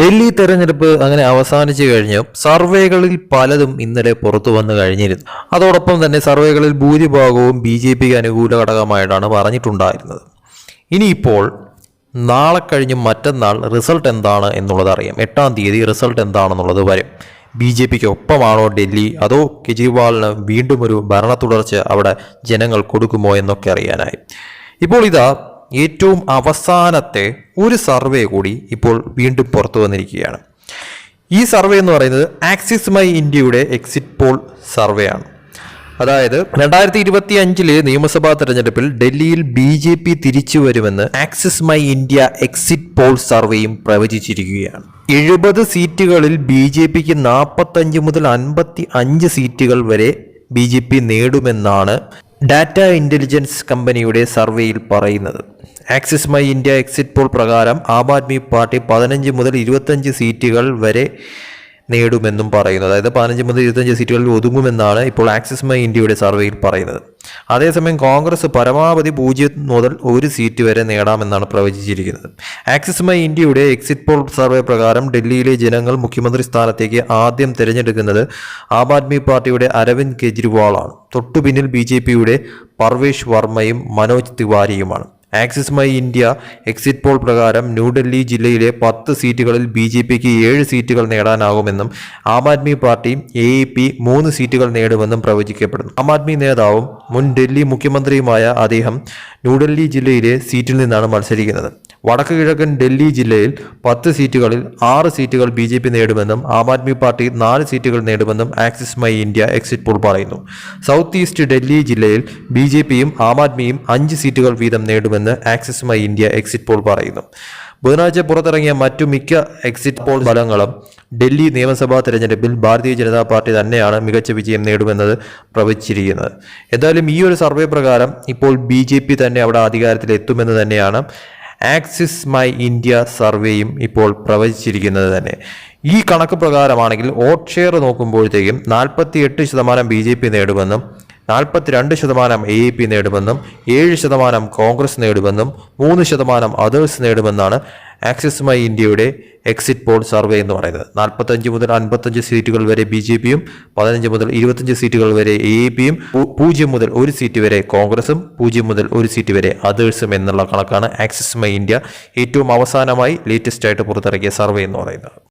ഡൽഹി തെരഞ്ഞെടുപ്പ് അങ്ങനെ അവസാനിച്ചു കഴിഞ്ഞു. സർവേകളിൽ പലതും ഇന്നലെ പുറത്തു വന്നു കഴിഞ്ഞിരുന്നു. അതോടൊപ്പം തന്നെ സർവേകളിൽ ഭൂരിഭാഗവും ബി ജെ പിക്ക് അനുകൂല ഘടകമായിട്ടാണ് പറഞ്ഞിട്ടുണ്ടായിരുന്നത്. ഇനിയിപ്പോൾ നാളെ കഴിഞ്ഞ് മറ്റന്നാൾ റിസൾട്ട് എന്താണ് എന്നുള്ളത് അറിയാം. എട്ടാം തീയതി റിസൾട്ട് എന്താണെന്നുള്ളത് വരും. ബി ജെ പിക്ക് ഒപ്പമാണോ ഡൽഹി? അതോ കെജ്രിവാളിന് വീണ്ടും ഒരു ഭരണ തുടർച്ച അവിടെ ജനങ്ങൾ കൊടുക്കുമോ എന്നൊക്കെ അറിയാനായി. ഇപ്പോൾ ഇതാ ഏറ്റവും അവസാനത്തെ ഒരു സർവേ കൂടി ഇപ്പോൾ വീണ്ടും പുറത്തു വന്നിരിക്കുകയാണ്. ഈ സർവേ എന്ന് പറയുന്നത് ആക്സിസ് മൈ ഇന്ത്യയുടെ എക്സിറ്റ് പോൾ സർവേ ആണ്. അതായത് രണ്ടായിരത്തി ഇരുപത്തി അഞ്ചിലെ നിയമസഭാ തെരഞ്ഞെടുപ്പിൽ ഡൽഹിയിൽ ബി ജെ പി തിരിച്ചു വരുമെന്ന് Axis My India exit poll സർവേയും പ്രവചിച്ചിരിക്കുകയാണ്. എഴുപത് സീറ്റുകളിൽ ബി ജെ പിക്ക് നാൽപ്പത്തഞ്ച് മുതൽ അൻപത്തി അഞ്ച് സീറ്റുകൾ വരെ ബി ജെ പി നേടുമെന്നാണ് ഡാറ്റ ഇന്റലിജൻസ് കമ്പനിയുടെ സർവേയിൽ പറയുന്നത്. Axis My India exit poll പ്രകാരം ആം ആദ്മി പാർട്ടി പതിനഞ്ച് മുതൽ ഇരുപത്തഞ്ച് സീറ്റുകൾ വരെ നേടുമെന്നും പറയുന്നു അതായത് പതിനഞ്ച് മുതൽ ഇരുപത്തഞ്ച് സീറ്റുകളിൽ ഒതുങ്ങുമെന്നാണ് ഇപ്പോൾ ആക്സിസ് മൈ ഇന്ത്യയുടെ സർവേയിൽ പറയുന്നത്. അതേസമയം കോൺഗ്രസ് പരമാവധി പൂജ്യം മുതൽ ഒരു സീറ്റ് വരെ നേടാമെന്നാണ് പ്രവചിച്ചിരിക്കുന്നത്. ആക്സിസ് മൈ ഇന്ത്യയുടെ എക്സിറ്റ് പോൾ സർവേ പ്രകാരം ഡൽഹിയിലെ ജനങ്ങൾ മുഖ്യമന്ത്രി സ്ഥാനത്തേക്ക് ആദ്യം തിരഞ്ഞെടുക്കുന്നത് ആം ആദ്മി പാർട്ടിയുടെ അരവിന്ദ് കെജ്രിവാളാണ്. തൊട്ടുപിന്നിൽ ബി ജെ പിയുടെ പർവേഷ് വർമ്മയും Manoj തിവാരിയുമാണ്. Axis My India exit poll പ്രകാരം ന്യൂഡൽഹി ജില്ലയിലെ പത്ത് സീറ്റുകളിൽ ബി ജെ പിക്ക് ഏഴ് സീറ്റുകൾ നേടാനാകുമെന്നും Aam Aadmi party A E P മൂന്ന് സീറ്റുകൾ നേടുമെന്നും പ്രവചിക്കപ്പെടുന്നു. ആം ആദ്മി നേതാവും മുൻ ഡൽഹി മുഖ്യമന്ത്രിയുമായ അദ്ദേഹം ന്യൂഡൽഹി ജില്ലയിലെ സീറ്റിൽ നിന്നാണ് മത്സരിക്കുന്നത്. വടക്ക് കിഴക്കൻ ഡൽഹി ജില്ലയിൽ പത്ത് സീറ്റുകളിൽ ആറ് സീറ്റുകൾ ബി ജെ പി നേടുമെന്നും ആം ആദ്മി പാർട്ടി നാല് സീറ്റുകൾ നേടുമെന്നും Axis My India exit poll പറയുന്നു. സൗത്ത് ഈസ്റ്റ് ഡൽഹി ജില്ലയിൽ ബി ജെ പിയും ആം ആദ്മിയും അഞ്ച് സീറ്റുകൾ വീതം നേടുമെന്ന് Axis My India exit poll പറയുന്നു. ബുധനാഴ്ച പുറത്തിറങ്ങിയ മറ്റു മിക്ക എക്സിറ്റ് പോൾ ഫലങ്ങളും ഡൽഹി നിയമസഭാ തെരഞ്ഞെടുപ്പിൽ ഭാരതീയ ജനതാ പാർട്ടി തന്നെയാണ് മികച്ച വിജയം നേടുമെന്നത് പ്രവചിച്ചിരിക്കുന്നത്. എന്തായാലും ഈ ഒരു സർവേ പ്രകാരം ഇപ്പോൾ ബി ജെ പി തന്നെ അവിടെ അധികാരത്തിൽ എത്തുമെന്ന് തന്നെയാണ് ആക്സിസ് മൈ ഇന്ത്യ സർവേയും ഇപ്പോൾ പ്രവചിച്ചിരിക്കുന്നത് തന്നെ. ഈ കണക്ക് പ്രകാരമാണെങ്കിൽ വോട്ട് ഷെയർ നോക്കുമ്പോഴത്തേക്കും നാൽപ്പത്തി എട്ട് ശതമാനം ബി ജെ പി നേടുമെന്നും നാൽപ്പത്തിരണ്ട് ശതമാനം എ എ പി നേടുമെന്നും ഏഴ് ശതമാനം കോൺഗ്രസ് നേടുമെന്നും മൂന്ന് ശതമാനം അതേഴ്സ് നേടുമെന്നാണ് ആക്സിസ് മൈ ഇന്ത്യയുടെ എക്സിറ്റ് പോൾ സർവേ എന്ന് പറയുന്നത്. നാൽപ്പത്തഞ്ച് മുതൽ അൻപത്തഞ്ച് സീറ്റുകൾ വരെ ബി ജെ പിയും പതിനഞ്ച് മുതൽ ഇരുപത്തഞ്ച് സീറ്റുകൾ വരെ എ എ പിയും പൂജ്യം മുതൽ ഒരു സീറ്റ് വരെ കോൺഗ്രസും പൂജ്യം മുതൽ ഒരു സീറ്റ് വരെ അതേഴ്സും എന്നുള്ള കണക്കാണ് ആക്സിസ് മൈ ഇന്ത്യ ഏറ്റവും അവസാനമായി ലേറ്റസ്റ്റ് ആയിട്ട് പുറത്തിറക്കിയ സർവേ എന്ന് പറയുന്നത്.